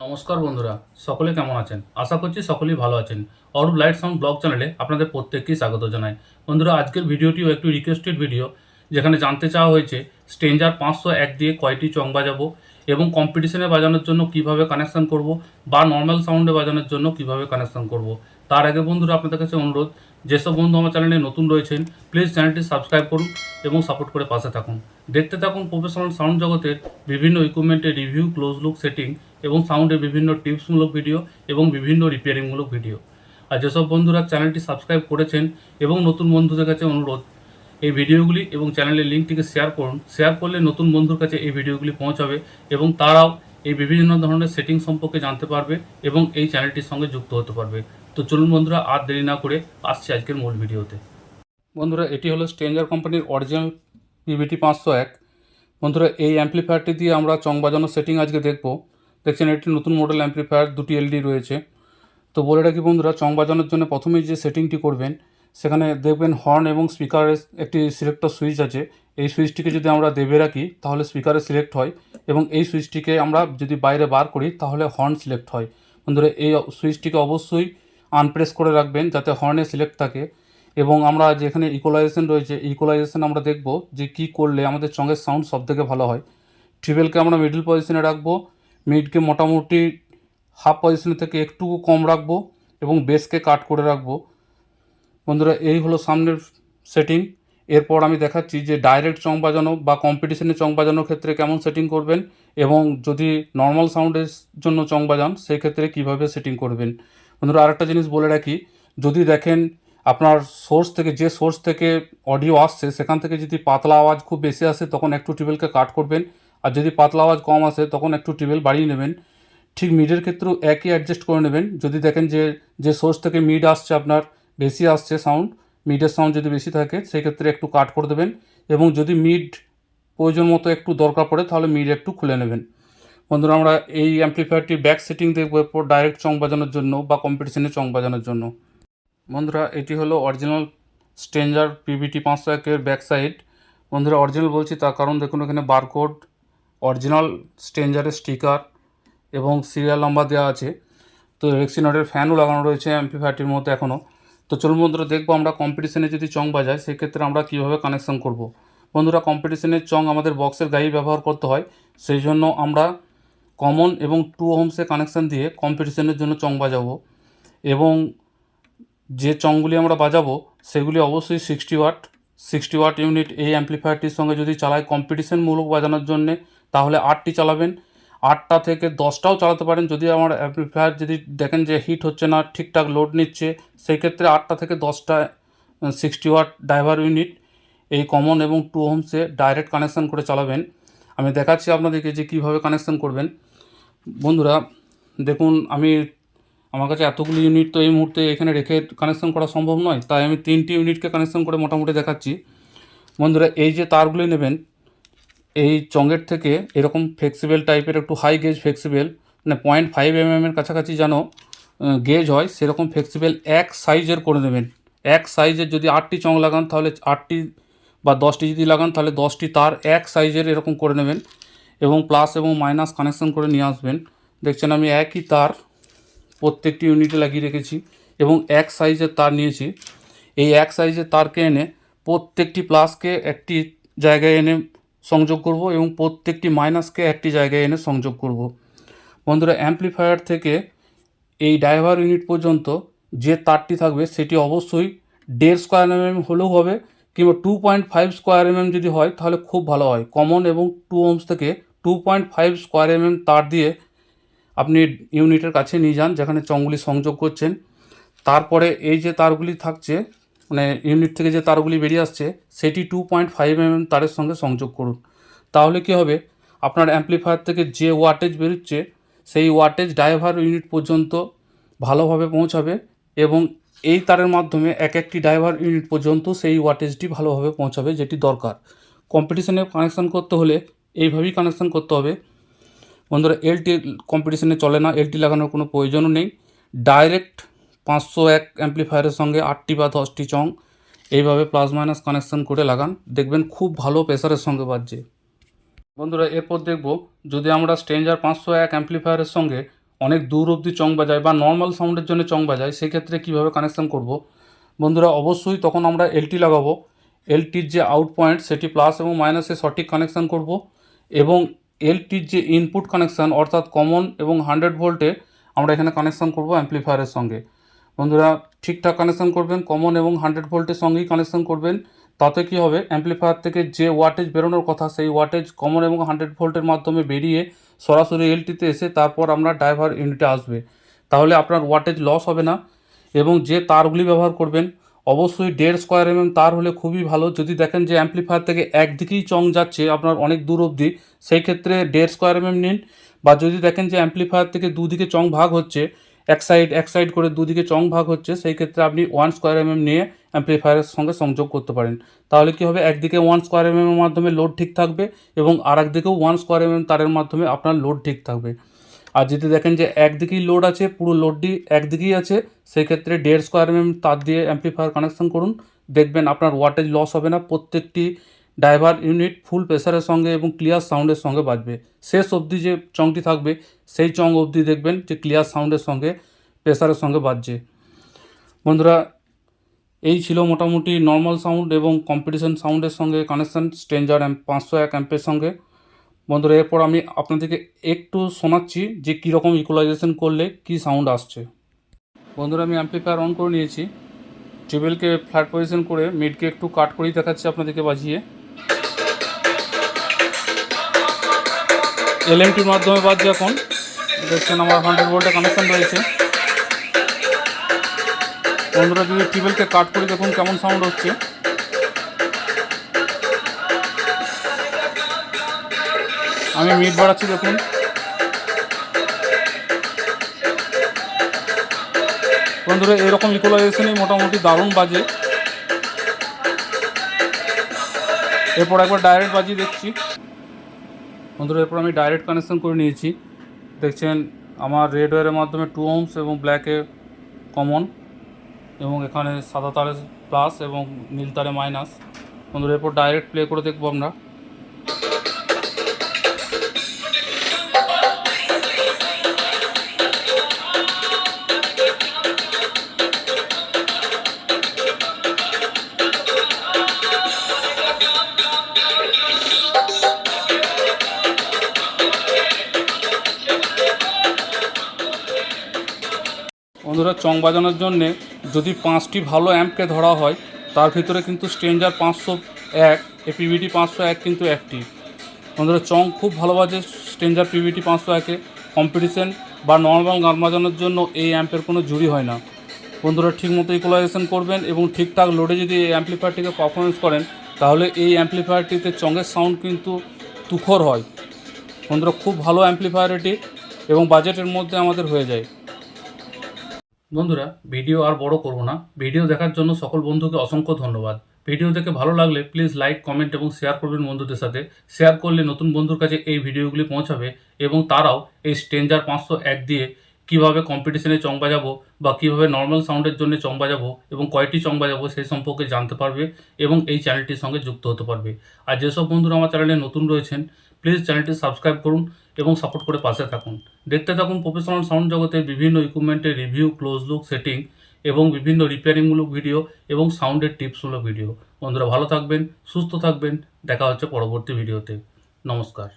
নমস্কার বন্ধুরা, সকলে কেমন আছেন? আশা করছি সকলেই ভালো আছেন। অরূপ লাইট সাউন্ড ব্লগ চ্যানেলে আপনাদের প্রত্যেককেই স্বাগত জানাই। বন্ধুরা, আজকের ভিডিওটিও একটি রিকোয়েস্টেড ভিডিও যেখানে জানতে চাওয়া হয়েছে স্টেঞ্জার পাঁচশো এক দিয়ে কয়টি চং বাজাবো এবং কম্পিটিশনে বাজানোর জন্য কীভাবে কানেকশন করব বা নর্মাল সাউন্ডে বাজানোর জন্য কীভাবে কানেকশন করব। তার আগে বন্ধুরা, আপনাদের কাছে অনুরোধ, যেসব বন্ধু আমার চ্যানেলে নতুন রয়েছেন প্লিজ চ্যানেলটি সাবস্ক্রাইব করুন এবং সাপোর্ট করে পাশে থাকুন। দেখতে থাকুন প্রফেশনাল সাউন্ড জগতের বিভিন্ন ইকুইপমেন্টের রিভিউ ক্লোজ লুক সেটিং এবং সাউন্ডের বিভিন্ন টিপসমূলক ভিডিও এবং বিভিন্ন রিপেয়ারিংমূলক ভিডিও আর যেসব বন্ধুরা চ্যানেলটি সাবস্ক্রাইব করেছেন এবং নতুন বন্ধুদের কাছে অনুরোধ, এই ভিডিওগুলি এবং চ্যানেলের লিঙ্কটিকে শেয়ার করুন। শেয়ার করলে নতুন বন্ধুর কাছে এই ভিডিওগুলি পৌঁছাবে এবং তারাও এই বিভিন্ন ধরনের সেটিং সম্পর্কে জানতে পারবে এবং এই চ্যানেলটির সঙ্গে যুক্ত হতে পারবে। তো চলুন বন্ধুরা, আর দেরি না করে আসছি আজকের মূল ভিডিওতে বন্ধুরা, এটি হলো স্ট্রেঞ্জার কোম্পানির অরিজিনাল পিভিটি পাঁচশো এক। বন্ধুরা, এই অ্যাম্পলিফায়ারটি দিয়ে আমরা চং বাজানোর সেটিং আজকে দেখব। দেখছেন একটি নতুন মডেল অ্যাম্পলিফায়ার দুটি এলডি রয়েছে। তো বলে রাখি বন্ধুরা, চং বাজানোর জন্য প্রথমেই যে সেটিংটি করবেন, সেখানে দেখবেন হর্ন এবং স্পিকারের একটি সিলেক্টর সুইচ আছে। এই সুইচটিকে যদি আমরা দেবে রাখি, তাহলে স্পিকারে সিলেক্ট হয় এবং এই সুইচটিকে আমরা যদি বাইরে বার করি, তাহলে হর্ন সিলেক্ট হয়। বন্ধুরা, এই সুইচটিকে অবশ্যই আনপ্রেস করে রাখবেন যাতে হর্নে সিলেক্ট থাকে। এবং আমরা যেখানে ইকোলাইজেশন রয়েছে ইকোলাইজেশন আমরা দেখব যে কি করলে আমাদের চঙের সাউন্ড সব থেকে ভালো হয়। ট্রিবেলকে আমরা মিডল পজিশনে রাখব মিডকে মোটামুটি হাফ পজিশন থেকে একটু কম রাখব এবং বেসকে কাট করে রাখব। বন্ধুরা, এই হলো সামনের সেটিং এরপর আমি দেখাচ্ছি যে ডাইরেক্ট চং বাজানো বা কম্পিটিশনে চং বাজানোর ক্ষেত্রে কেমন সেটিং করবেন এবং যদি নর্মাল সাউন্ডের জন্য চং বাজান, সেই ক্ষেত্রে কীভাবে সেটিং করবেন। বন্ধুরা, আরেকটা জিনিস বলে রাখি, যদি দেখেন আপনার সোর্স থেকে, যে সোর্স থেকে অডিও আসছে, সেখান থেকে যদি পাতলা আওয়াজ খুব বেশি আসে, তখন একটু টিউবেলকে কাট করবেন। আর যদি পাতলা আওয়াজ কম আসে, তখন একটু টিউবেল বাড়িয়ে নেবেন। ঠিক মিডের ক্ষেত্রেও একই অ্যাডজাস্ট করে নেবেন। যদি দেখেন যে যে সোর্স থেকে মিড আসছে আপনার, বেশি আসছে সাউন্ড মিডের সাউন্ড যদি বেশি থাকে, সেক্ষেত্রে একটু কাট করে দেবেন। এবং যদি মিড প্রয়োজন মতো একটু দরকার পড়ে, তাহলে মিড একটু খুলে নেবেন। বন্ধুরা, আমরা এই অ্যাম্পলিফায়ারটি ব্যাক সেটিং দেখব ডাইরেক্ট চং বাজানোর জন্য বা কম্পিটিশনে চং বাজানোর জন্য বন্ধুরা, এটি হলো অরিজিনাল স্ট্রেঞ্জার পিভিটি পাঁচশো একের ব্যাক সাইড বন্ধুরা অরিজিনাল বলছি তার কারণ দেখুন, এখানে বারকোড অরিজিনাল স্ট্রেঞ্জারের স্টিকার এবং সিরিয়াল নাম্বার দেওয়া আছে। তো রেক্সিনটের ফ্যানও লাগানো রয়েছে অ্যাম্পলিফায়ারটির মধ্যে এখনও তো চলুন বন্ধুরা, দেখব আমরা কম্পিটিশনে যদি চং বাজাই সেক্ষেত্রে আমরা কীভাবে কানেকশন করব। বন্ধুরা কম্পিটিশনের চং আমাদের বক্সের গায়ে ব্যবহার করতে হয়, সেই জন্য আমরা কমন এবং টু হোমসে কানেকশান দিয়ে কম্পিটিশনের জন্য চং বাজাবো। এবং যে চংগুলি আমরা বাজাবো, সেগুলি অবশ্যই sixty watt sixty watt unit এই অ্যাম্পলিফায়ারটির সঙ্গে যদি চালাই কম্পিটিশনমূলক বাজানোর জন্যে, তাহলে আটটি চালাবেন। আটটা থেকে দশটাও চালাতে পারেন। যদি আমার অ্যাম্পলিফায়ার যদি দেখেন যে হিট হচ্ছে না, ঠিকঠাক লোড নিচ্ছে সেই ক্ষেত্রে আটটা থেকে দশটা সিক্সটি ওয়াট ড্রাইভার ইউনিট এই কমন এবং টু হোমসে ডাইরেক্ট কানেকশান করে চালাবেন। আমি দেখাচ্ছি আপনাদেরকে যে কীভাবে কানেকশান করবেন। বন্ধুরা, দেখুন, আমি আমার কাছে এতগুলো ইউনিট তো এই মুহূর্তে এখানে রেখে কানেকশন করা সম্ভব নয়, তাই আমি তিনটি ইউনিটকে কানেকশন করে মোটামুটি দেখাচ্ছি। বন্ধুরা, এই যে তারগুলি নেবেন, এই চঙ্গের থেকে এরকম ফ্লেক্সিবল টাইপের একটু হাই গেজ ফ্লেক্সিবেল মানে পয়েন্ট ফাইভ এম এর কাছাকাছি যেন গেজ হয়, সেরকম ফ্লেক্সিবেল এক সাইজের করে নেবেন। এক সাইজের যদি আটটি চং লাগান, তাহলে আটটি বা দশটি যদি লাগান, তাহলে দশটি তার এক সাইজের এরকম করে নেবেন এবং প্লাস এবং মাইনাস কানেকশন করে নিয়ে আসবেন। দেখছেন আমি একই তার প্রত্যেকটি ইউনিটে লাগিয়ে রেখেছি এবং এক সাইজের তার নিয়েছি। এই এক সাইজের তারকে এনে প্রত্যেকটি প্লাসকে একটি জায়গায় এনে সংযোগ করব এবং প্রত্যেকটি মাইনাসকে একটি জায়গায় এনে সংযোগ করব। বন্ধুরা অ্যাম্পলিফায়ার থেকে এই ড্রাইভার ইউনিট পর্যন্ত যে তারটি থাকবে সেটি অবশ্যই দেড় স্কোয়ার এমএম হলেও হবে কিংবা two point five square MM যদি হয় তাহলে খুব ভালো হয়। কমন এবং টু ওমস থেকে two point five square MM তার দিয়ে আপনি ইউনিটের কাছে নিয়ে যান, যেখানে চংগুলি সংযোগ করছেন। তারপরে এই যে তারগুলি থাকছে মানে ইউনিট থেকে যে তারগুলি বেরিয়ে আসছে, সেটি টু পয়েন্ট ফাইভ এমএম তারের সঙ্গে সংযোগ করুন। তাহলে কী হবে? আপনার অ্যাম্পলিফায়ার থেকে যে ওয়াটেজ বেরোচ্ছে, সেই ওয়াটেজ ড্রাইভার ইউনিট পর্যন্ত ভালোভাবে পৌঁছাবে এবং এই তারের মাধ্যমে এক একটি ড্রাইভার ইউনিট পর্যন্ত সেই ওয়াটেজটি ভালোভাবে পৌঁছাবে, যেটি দরকার। কম্পিটিশনে কানেকশান করতে হলে এইভাবেই কানেকশান করতে হবে। বন্ধুরা এলটি কম্পিটিশনে চলে না এলটি লাগানোর কোনো প্রয়োজনও নেই। ডাইরেক্ট পাঁচশো এক অ্যাম্পলিফায়ারের সঙ্গে আটটি বা দশটি চং, এইভাবে প্লাস মাইনাস কানেকশান করে লাগান। দেখবেন খুব ভালো প্রেসারের সঙ্গে বাজছে। বন্ধুরা, এরপর দেখব, যদি আমরা স্ট্রেঞ্জার পাঁচশো এক অ্যাম্পলিফায়ারের সঙ্গে অনেক দূর অবধি চং বাজায় বা নর্মাল সাউন্ডের জন্য চং বাজায় সেক্ষেত্রে কীভাবে কানেকশান করব? বন্ধুরা, অবশ্যই তখন আমরা এলটি লাগাবো। এলটির যে আউট পয়েন্ট সেটি প্লাস এবং মাইনাসে সঠিক কানেকশান করব এবং এলটির যে ইনপুট কানেকশান অর্থাৎ কমন এবং হান্ড্রেড ভোল্টে আমরা এখানে কানেকশান করব অ্যাম্প্লিফায়ারের সঙ্গে। বন্ধুরা, ঠিকঠাক কানেকশান করবেন কমন এবং হান্ড্রেড ভোল্টের সঙ্গেই কানেকশান করবেন। তাতে কী হবে? অ্যাম্প্লিফায়ার থেকে যে ওয়াটেজ বেরোনোর কথা, সেই ওয়াটেজ কমন এবং হান্ড্রেড ভোল্টের মাধ্যমে বেরিয়ে সরাসরি এলটিতে এসে তারপর আমরা ড্রাইভার ইউনিটে আসবে। তাহলে আপনার ওয়াটেজ লস হবে না এবং যে তারগুলি ব্যবহার করবেন অবশ্যই দেড় স্কোয়ার এমএম তার হলে খুবই ভালো। যদি দেখেন যে অ্যাম্প্লিফায়ার থেকে একদিকেই চং যাচ্ছে, আপনার অনেক দূর অবধি, সেই ক্ষেত্রে দেড় স্কোয়ার এমএম নিন। বা যদি দেখেন যে অ্যাম্প্লিফায়ার থেকে দুদিকে চং ভাগ হচ্ছে, এক সাইড এক সাইড করে দুদিকে চং ভাগ হচ্ছে, সেই ক্ষেত্রে আপনি ওয়ান স্কোয়ার এমএম নিয়ে অ্যাম্প্লিফায়ারের সঙ্গে সংযোগ করতে পারেন। তাহলে কি হবে? একদিকে ওয়ান স্কোয়ার এমএম এর মাধ্যমে লোড ঠিক থাকবে এবং আর একদিকেও ওয়ান স্কোয়ার এমএম তারের মাধ্যমে আপনার লোড ঠিক থাকবে। আর যদি দেখেন যে একদিকেই লোড আছে, পুরো লোডটি একদিকেই আছে, সেক্ষেত্রে দেড় স্কোয়ার এম তার দিয়ে অ্যাম্প্লিফায়ার কানেকশন করুন। দেখবেন আপনার ওয়াটেজ লস হবে না, প্রত্যেকটি ড্রাইভার ইউনিট ফুল প্রেসারের সঙ্গে এবং ক্লিয়ার সাউন্ডের সঙ্গে বাজবে। শেষ অবধি যে চংটি থাকবে, সেই চং অবধি দেখবেন যে ক্লিয়ার সাউন্ডের সঙ্গে প্রেসারের সঙ্গে বাজছে। বন্ধুরা, এই ছিল মোটামুটি নর্মাল সাউন্ড এবং কম্পিটিশন সাউন্ডের সঙ্গে কানেকশান স্ট্রেঞ্জার অ্যাম্প পাঁচশো এক অ্যাম্পের সঙ্গে। বন্ধুরা, এরপর আমি আপনাদেরকে একটু শোনাচ্ছি যে কীরকম ইকুয়ালাইজেশন করলে কি সাউন্ড আসছে। বন্ধুরা, আমি অ্যাম্পলিফায়ার অন করে নিয়েছি। টেবিলকে ফ্ল্যাট পজিশন করে মিডকে একটু কাট করেই দেখাচ্ছি আপনাদেরকে বাজিয়ে। এলএমটির মাধ্যমে বাজছে এখন। দেখছেন আমার হান্ড্রেড ভোল্টের কানেকশন রয়েছে। বন্ধুরা, যদি টিউবওয়েলকে কাট করে, দেখুন কেমন সাউন্ড হচ্ছে। আমি মিট বাড়াচ্ছি দেখুন। বন্ধুরা, এরকম ইকুয়ালাইজেশনই মোটামুটি দারুণ বাজে। এরপর একবার ডাইরেক্ট বাজিয়ে দেখছি। বন্ধুরা, এরপর আমি ডাইরেক্ট কানেকশন করে নিয়েছি। দেখছেন, আমার রেড ওয়ারের মাধ্যমে টু ওমস এবং ব্ল্যাকে কমন এবং এখানে সাদা তারে প্লাস এবং নীল তারে মাইনাস বন্ধুরা, এরপর ডাইরেক্ট প্লে করে দেখব আমরা। বন্ধুরা চং বাজানোর জন্যে যদি পাঁচটি ভালো অ্যাম্পকে ধরা হয়, তার ভিতরে কিন্তু স্ট্রেঞ্জার পাঁচশো এক এ পিভিটি পাঁচশো এক কিন্তু একটি বন্ধুরা, চং খুব ভালো বাজে স্ট্রেঞ্জার পিভিটি পাঁচশো একে কম্পিটিশন বা নর্মাল গান বাজানোর জন্য এই অ্যাম্পের কোনো জুড়ি হয় না। বন্ধুরা ঠিকমতো ইকুয়ালাইজেশন করবেন এবং ঠিকঠাক লোডে যদি এই অ্যাম্পলিফায়ারটিকে পারফরমেন্স করেন, তাহলে এই অ্যাম্পলিফায়ারটিতে চঙের সাউন্ড কিন্তু তুখর হয়। বন্ধুরা, খুব ভালো অ্যাম্পলিফায়ার এটি এবং বাজেটের মধ্যে আমাদের হয়ে যায়। বন্ধুরা, ভিডিও আর বড় করব না। ভিডিও দেখার জন্য সকল বন্ধুকে অসংখ্য ধন্যবাদ। ভিডিও দেখে ভালো লাগলে প্লিজ লাইক কমেন্ট এবং শেয়ার করবেন বন্ধুদের সাথে। শেয়ার করলে নতুন বন্ধুর কাছে এই ভিডিওগুলি পৌঁছাবে এবং তারাও এই স্ট্রেঞ্জার পাঁচশো এক দিয়ে কীভাবে কম্পিটিশনে চং বাজাবো বা কীভাবে নর্মাল সাউন্ডের জন্য চং বাজাবো এবং কয়টি চং বাজাবো সেই সম্পর্কে জানতে পারবে এবং এই চ্যানেলটির সঙ্গে যুক্ত হতে পারবে। আর যেসব বন্ধুরা আমার চ্যানেলে নতুন রয়েছেন প্লিজ চ্যানেলটি সাবস্ক্রাইব করুন এবং সাপোর্ট করে পাশে থাকুন। দেখতে থাকুন প্রফেশনাল সাউন্ড জগতের বিভিন্ন ইকুইপমেন্টের রিভিউ ক্লোজ লুক সেটিং এবং বিভিন্ন রিপেয়ারিংমূলক ভিডিও এবং সাউন্ডের টিপসমূলক ভিডিও বন্ধুরা ভালো থাকবেন, সুস্থ থাকবেন। দেখা হচ্ছে পরবর্তী ভিডিওতে নমস্কার।